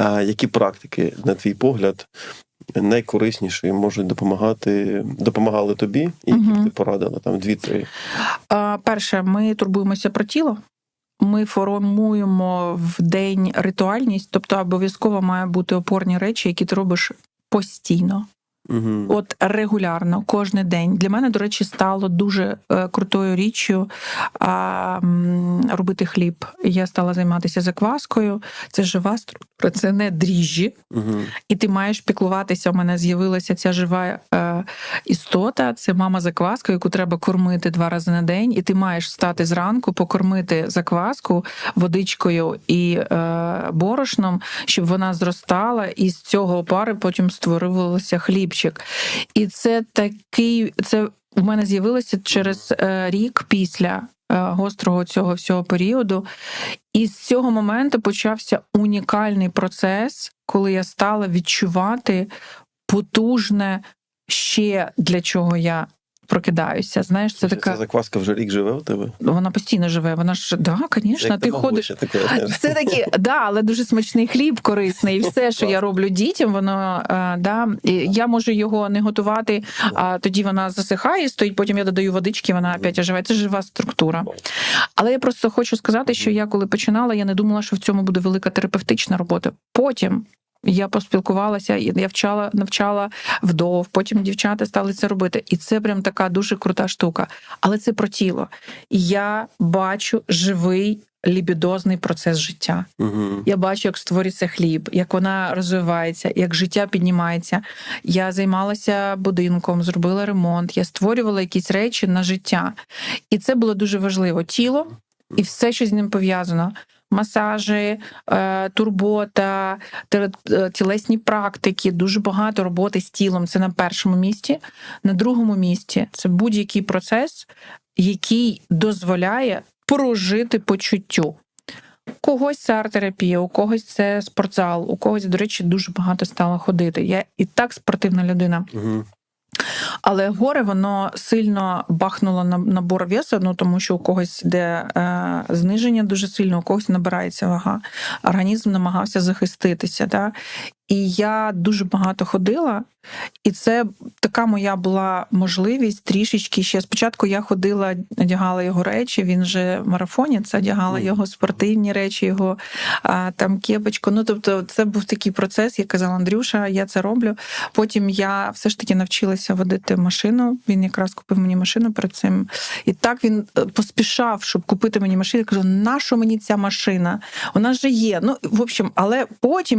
А які практики, на твій погляд, найкорисніші можуть допомагати, допомагали тобі, і які б ти порадила там дві-три? Перше, ми турбуємося про тіло. Ми формуємо в день ритуальність, тобто обов'язково має бути опорні речі, які ти робиш постійно. Угу. От регулярно, кожен день. Для мене, до речі, стало дуже е, крутою річчю а, м, робити хліб. Я стала займатися закваскою. Це жива структура, це не дріжджі. Угу. І ти маєш піклуватися. У мене з'явилася ця жива е, істота. Це мама закваска, яку треба кормити два рази на день. І ти маєш встати зранку, покормити закваску водичкою і е, борошном, щоб вона зростала, і з цього опари потім створювався хлібчик. І це такий, це у мене з'явилося через е, рік після. Е, Гострого цього всього періоду, і з цього моменту почався унікальний процес, коли я стала відчувати потужне ще для чого я прокидаюся. Знаєш, це така Ця закваска вже рік живе у тебе? вона постійно живе. Вона ж да, звісно, ти ходиш. таке. Це такі, да, але дуже смачний хліб, корисний. І все, що я роблю дітям, воно е, да, я можу його не готувати, а тоді вона засихає, стоїть. Потім я додаю водички, вона опять оживає. Це жива структура. Але я просто хочу сказати, що я коли починала, я не думала, що в цьому буде велика терапевтична робота. Потім. Я поспілкувалася, я вчала, навчала вдов, потім дівчата стали це робити. І це прям така дуже крута штука. Але це про тіло. Я бачу живий лібідозний процес життя. Угу. Я бачу, як створюється хліб, як вона розвивається, як життя піднімається. Я займалася будинком, зробила ремонт, я створювала якісь речі на життя. І це було дуже важливо. Тіло і все, що з ним пов'язано. Масажі, е, турбота, е, тілесні практики, дуже багато роботи з тілом. Це на першому місці. На другому місці це будь-який процес, який дозволяє прожити почуттю. У когось це арт-терапія, у когось це спортзал, у когось, до речі, дуже багато стало ходити. Я і так спортивна людина. Угу. Але горе воно сильно бахнуло на набор весу, ну тому що у когось йде е, зниження дуже сильно, у когось набирається вага. Організм намагався захиститися. Да? І я дуже багато ходила, і це така моя була можливість трішечки ще. Спочатку я ходила, одягала його речі. Він же марафонець, одягала його спортивні речі, його а, там кепочку. Ну тобто, це був такий процес, як казав Андрюша, я це роблю. Потім я все ж таки навчилася водити машину. Він якраз купив мені машину перед цим. І так він е, поспішав, щоб купити мені машину. Я кажу, нащо мені ця машина? Вона ж є. Ну, в общем, але потім.